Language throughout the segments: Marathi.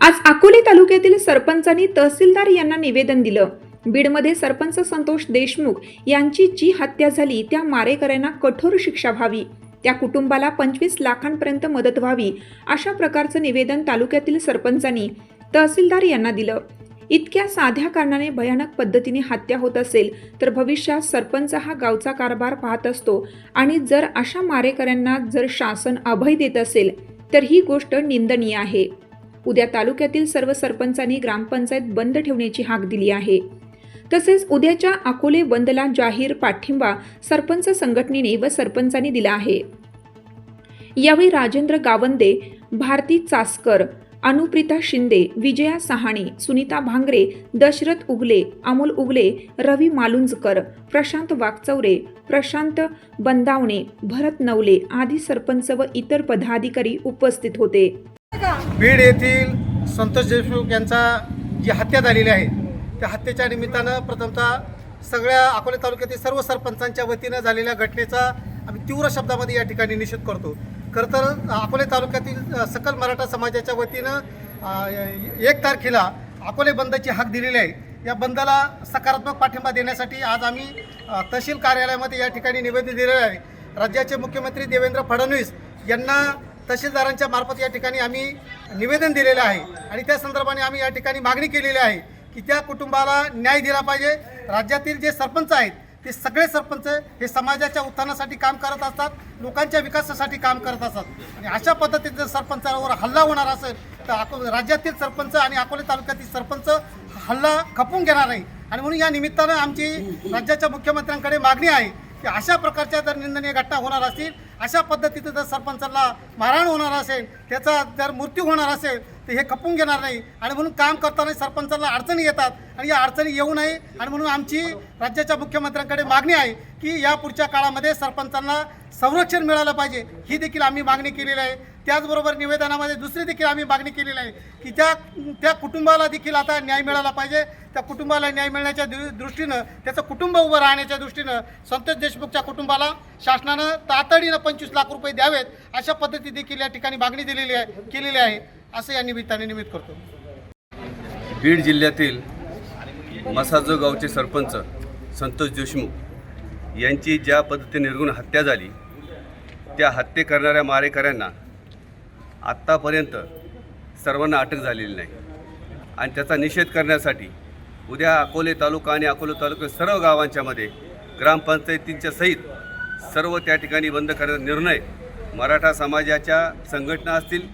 आज अकोले तालुक्यातील सरपंचांनी तहसीलदार यांना निवेदन दिलं. बीडमध्ये सरपंच संतोष देशमुख यांची जी हत्या झाली त्या मारेकऱ्यांना कठोर शिक्षा व्हावी. त्या कुटुंबाला पंचवीस लाखांपर्यंत मदत व्हावी अशा प्रकारचं निवेदन तालुक्यातील सरपंचांनी तहसीलदार यांना दिलं. इतक्या साध्या कारणाने भयानक पद्धतीने हत्या होत असेल तर भविष्यात सरपंच हा गावचा कारभार पाहत असतो आणि जर अशा मारेकऱ्यांना जर शासन अभय देत असेल तर ही गोष्ट निंदनीय आहे. उद्या तालुक्यातील सर्व सरपंचांनी ग्रामपंचायत बंद ठेवण्याची हाक दिली आहे. तसेच उद्याच्या अकोले बंदला जाहीर पाठिंबा सरपंच संघटनेने व सरपंचांनी दिला आहे. यावेळी राजेंद्र गावंदे भारती चासकर अनुप्रिता शिंदे विजया सहाणे सुनीता भांगरे दशरथ उगले अमोल उगले रवी मालुंजकर प्रशांत वागचौरे प्रशांत बंदावणे भरत नवले आदी सरपंच व इतर पदाधिकारी उपस्थित होते. बीड येथील संतोष देशमुख यांचा जी हत्या झालेली आहे त्या हत्येच्या निमित्तानं प्रथमतः सगळ्या अकोले तालुक्यातील सर्व सरपंचांच्या वतीनं झालेल्या घटनेचा आम्ही तीव्र शब्दामध्ये या ठिकाणी निषेध करतो. खरं तर अकोले तालुक्यातील सकल मराठा समाजाच्या वतीनं एक तारखेला अकोले बंदची हाक दिलेली आहे. या बंदला सकारात्मक पाठिंबा देण्यासाठी आज आम्ही तहसील कार्यालयामध्ये या ठिकाणी निवेदन दिलेलं आहे. राज्याचे मुख्यमंत्री देवेंद्र फडणवीस यांना तहसीलदारांच्या मार्फत या ठिकाणी आम्ही निवेदन दिलेलं आहे. आणि त्या संदर्भाने आम्ही या ठिकाणी मागणी केलेली आहे की त्या कुटुंबाला न्याय दिला पाहिजे. राज्यातील जे सरपंच आहेत ते सगळे सरपंच हे समाजाच्या उत्थानासाठी काम करत असतात लोकांच्या विकासासाठी काम करत असतात. आणि अशा पद्धतीने जर सरपंचावर हल्ला होणार असेल तर अको राज्यातील सरपंच आणि अकोले तालुक्यातील सरपंच हल्ला खपून घेणार नाही आणि म्हणून या निमित्तानं आमची राज्याच्या मुख्यमंत्र्यांकडे मागणी आहे की अशा प्रकारच्या जर निंदनीय घटना होणार असतील अशा पद्धतीचं जर सरपंचाला मारहाण होणार असेल त्याचा जर मृत्यू होणार असेल तर हे खपून घेणार नाही. आणि म्हणून काम करताना सरपंचाला अडचणी येतात आणि या अडचणी येऊ नये. आणि म्हणून आमची राज्याच्या मुख्यमंत्र्यांकडे मागणी आहे की या पुढच्या काळामध्ये सरपंचांना संरक्षण मिळालं पाहिजे. ही देखील आम्ही मागणी केलेली आहे. त्याचबरोबर निवेदनामध्ये दुसरी देखील आम्ही मागणी केलेली आहे की त्या त्या कुटुंबाला देखील आता न्याय मिळाला पाहिजे. त्या कुटुंबाला न्याय मिळण्याच्या दृ दृष्टीनं त्याचं कुटुंब उभं राहण्याच्या दृष्टीनं संतोष देशमुखच्या कुटुंबाला शासनानं तातडीनं पंचवीस लाख रुपये द्यावेत अशा पद्धती देखील या ठिकाणी मागणी दिलेली आहे केलेली आहे असं या निमित्ताने निमित्त करतो. बीड जिल्ह्यातील मसाजो गावचे सरपंच संतोष देशमुख यांची ज्या पद्धतीने निर्गुण हत्या झाली त्या हत्ये करणाऱ्या मारेकऱ्यांना आत्तापर्यंत सर्वांना अटक झालेली नाही. आणि त्याचा निषेध करण्यासाठी उद्या अकोले तालुका आणि अकोले तालुका सर्व गावांच्यामध्ये ग्रामपंचायतींच्या सहित सर्व त्या ठिकाणी बंद करण्याचा निर्णय मराठा समाजाच्या संघटना असतील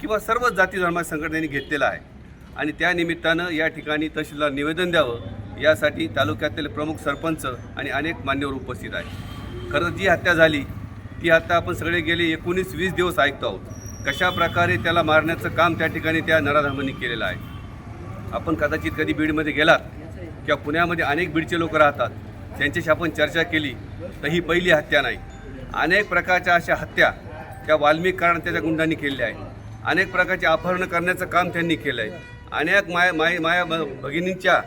किंवा सर्व जाती धर्माच्या संघटनेने घेतलेला आहे. आणि त्या निमित्तानं या ठिकाणी तहसीलदार निवेदन द्यावं यासाठी तालुक्यातील प्रमुख सरपंच आणि अनेक मान्यवर उपस्थित आहे खरं जी हत्या झाली ती हत्या आपण सगळे गेले एकोणीस वीस दिवस ऐकतो आहोत. कशा प्रकारे त्याला मारण्याचं काम त्या ठिकाणी त्या नराधमांनी केलेलं आहे. आपण कदाचित कधी बीडमध्ये गेलात किंवा पुण्यामध्ये अनेक बीडचे लोक राहतात त्यांच्याशी आपण चर्चा केली तर ही पहिली हत्या नाही. अनेक प्रकारच्या अशा हत्या त्या वाल्मिक कारण त्याच्या गुंडांनी केलेल्या आहे अनेक प्रकारचे अपहरण करण्याचं काम त्यांनी केलं आहे. अनेक माया माय माया भगिनींच्या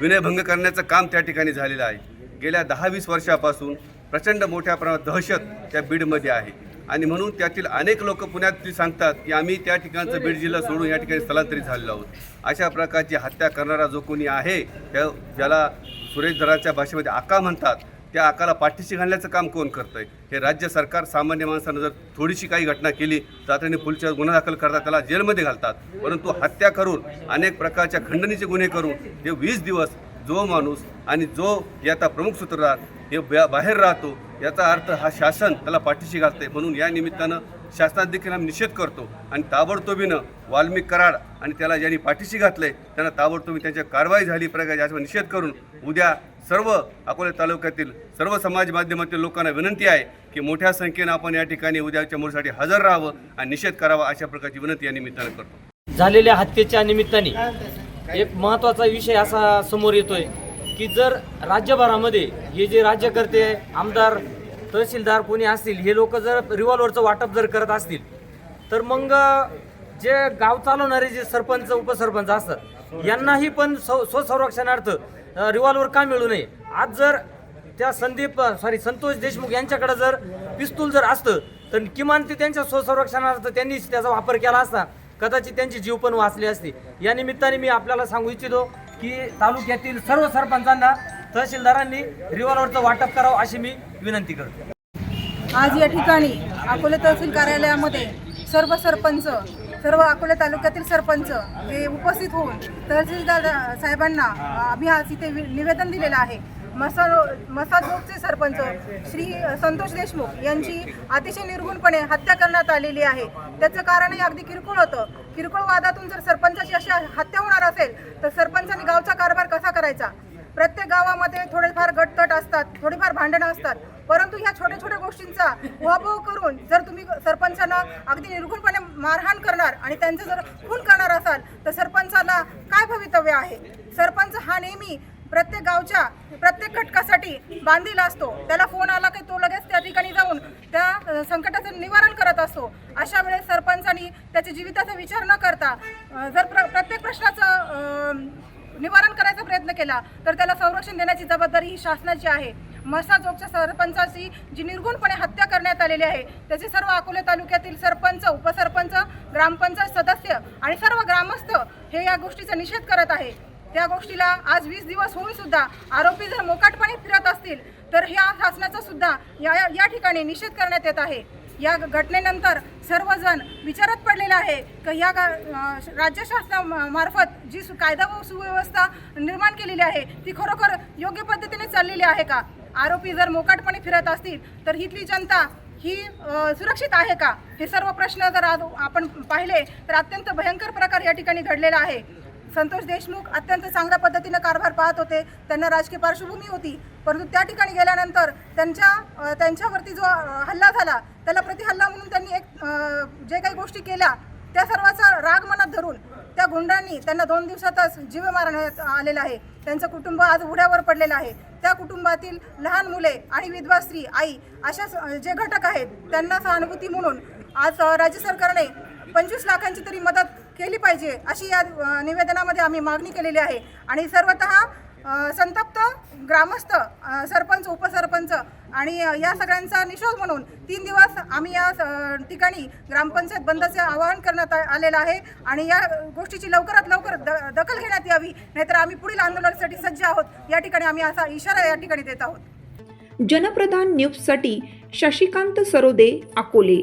विनयभंग करण्याचं काम त्या ठिकाणी झालेलं आहे. गेल्या दहा वीस वर्षापासून प्रचंड मोठ्या प्रमाणात दहशत त्या बीडमध्ये आहे. आणि म्हणून त्यातील अनेक लोक पुण्यात सांगतात की आम्ही त्या ठिकाणचं बीड जिल्हा सोडून या ठिकाणी स्थलांतरित झालेलो आहोत. अशा प्रकारची हत्या करणारा जो कोणी आहे त्या ज्याला सुरेश धराच्या भाषेमध्ये आका म्हणतात त्या आकाला पाठीशी घालण्याचं काम कोण करतंय? हे राज्य सरकार सामान्य माणसानं जर थोडीशी काही घटना केली तर तातडीने पुढच्या गुन्हा दाखल करतात त्याला जेलमध्ये घालतात. परंतु हत्या करून अनेक प्रकारच्या खंडणीचे गुन्हे करून हे वीस दिवस जो माणूस आणि जो याचा प्रमुख सूत्रधार हे बाहेर राहतो याचा अर्थ हा शासन त्याला पाठीशी घालते म्हणून या निमित्तानं शासनात देखील आम्ही निषेध करतो आणि ताबडतोबीनं वाल्मिक कराड आणि त्याला ज्यांनी पाठीशी घातले त्यांना ताबडतोबी त्यांच्या कारवाई झाली प्रकारे याचा निषेध करून उद्या सर्व अकोले तालुक्यातील सर्व समाज माध्यमातील लोकांना विनंती आहे की मोठ्या संख्येनं आपण या ठिकाणी उद्याच्या मोडसाठी हजर राहावं आणि निषेध करावा अशा प्रकारची विनंती या निमित्तानं करतो. झालेल्या हत्येच्या निमित्ताने एक महत्त्वाचा विषय असा समोर येतोय. की जर राज्यभरामध्ये हे जे राज्यकर्ते आमदार तहसीलदार कोणी असतील हे लोक जर रिव्हॉल्वरचं वाटप जर करत असतील तर मग जे गाव चालवणारे जे सरपंच उपसरपंच असतात यांनाही पण स्व स्वसंरक्षणार्थ रिव्हॉल्वर का मिळू नये? आज जर त्या संदीप सॉरी संतोष देशमुख यांच्याकडे जर पिस्तूल जर असतं तर किमान ते त्यांच्या स्वसंरक्षणार्थ त्यांनी त्याचा वापर केला असता कदाचित त्यांची जीव पण वाचली असती. या निमित्ताने मी आपल्याला सांगू इच्छितो की तालुक्यातील सर्व सरपंचांना तहसीलदारांनी रिव्हॉल्वरचं वाटप करावं अशी मी विनंती करतो. आज या ठिकाणी अकोले तहसील कार्यालयामध्ये सर्व सरपंच सर्व अकोले तालुक्यातील सरपंच हे उपस्थित होऊन तहसीलदार साहेबांना आम्ही आज इथे वि- निवेदन दिलेलं आहे. मसा मसाजोगचे सरपंच श्री संतोष देशमुख यांची अतिशय निर्गुणपणे हत्या करण्यात आलेली आहे. त्याचं कारणही अगदी किरकोळ होतं. किरकोळ वादातून जर सरपंचाची अशी हत्या होणार असेल तर सरपंच करायचा. प्रत्येक गावामध्ये थोडेफार गटतट असतात थोडीफार भांडणं असतात. परंतु ह्या छोट्या छोट्या गोष्टींचा उहापोह करून जर तुम्ही सरपंचांना अगदी निर्घुणपणे मारहाण करणार आणि त्यांचं जर खून करणार असाल तर सरपंचाला काय भवितव्य आहे? सरपंच हा नेहमी प्रत्येक गावच्या प्रत्येक घटकासाठी बांधील असतो. त्याला फोन आला की तो लगेच त्या ठिकाणी जाऊन त्या संकटाचं निवारण करत असतो. अशा वेळेस सरपंचांनी त्याच्या जीविताचा विचार न करता जर प्र प्रत्येक प्रश्नाचं अ, निवारण करायचा प्रयत्न केला तर त्याला संरक्षण देण्याची जबाबदारी ही शासनाची आहे. मसाजोगच्या सरपंचाची जी निर्गुणपणे हत्या करण्यात आलेली आहे त्याचे सर्व अकोले तालुक्यातील सरपंच उपसरपंच ग्रामपंचायत सदस्य आणि सर्व ग्रामस्थ हे या गोष्टीचा निषेध करत आहे. त्या गोष्टीला आज वीस दिवस होऊन सुद्धा आरोपी जर मोकाटपणे फिरत असतील तर ह्या शासनाचा सुद्धा या या- या ठिकाणी निषेध करण्यात येत आहे. या घटनेनंतर सर्वजण विचारात पडलेले आहे की या गा- राज्य शासनामार्फत जी सु कायदा व सुव्यवस्था निर्माण केलेली आहे ती खरोखर योग्य पद्धतीने चाललेली आहे का? आरोपी जर मोकाटपणे फिरत असतील तर इथली जनता ही सुरक्षित आहे का? हे सर्व प्रश्न जर आज आपण पाहिले तर अत्यंत भयंकर प्रकार या ठिकाणी घडलेला आहे. संतोष देशमुख अत्यंत चांगल्या पद्धतीनं कारभार पाहत होते. त्यांना राजकीय पार्श्वभूमी होती. परंतु त्या ठिकाणी गेल्यानंतर त्यांच्या त्यांच्यावरती जो हल्ला झाला त्याला प्रतिहल्ला म्हणून त्यांनी एक जे काही गोष्टी केल्या त्या सर्वाचा राग मनात धरून त्या गुंडांनी त्यांना दोन दिवसातच जीव मारण्यात आलेला आहे. त्यांचं कुटुंब आज उड्यावर पडलेलं आहे. त्या कुटुंबातील लहान मुले आणि विधवा स्त्री आई अशा जे घटक आहेत त्यांना सहानुभूती म्हणून आज राज्य सरकारने पंचवीस लाखांची तरी मदत केली पाहिजे अशी या निवेदनामध्ये आम्ही मागणी केलेली आहे. आणि सर्वतः संतप्त ग्रामस्थ सरपंच उपसरपंच आणि या सगळ्यांचा निषोध म्हणून तीन दिवस आम्ही या ठिकाणी ग्रामपंचायत बंदचे आवाहन करण्यात आलेलं आहे. आणि या गोष्टीची लवकरात लवकर द दखल घेण्यात यावी नाहीतर आम्ही पुढील आंदोलनासाठी सज्ज आहोत. या ठिकाणी आम्ही असा इशारा या ठिकाणी देत आहोत. जनप्रधान न्यूजसाठी शशिकांत सरोदे अकोले.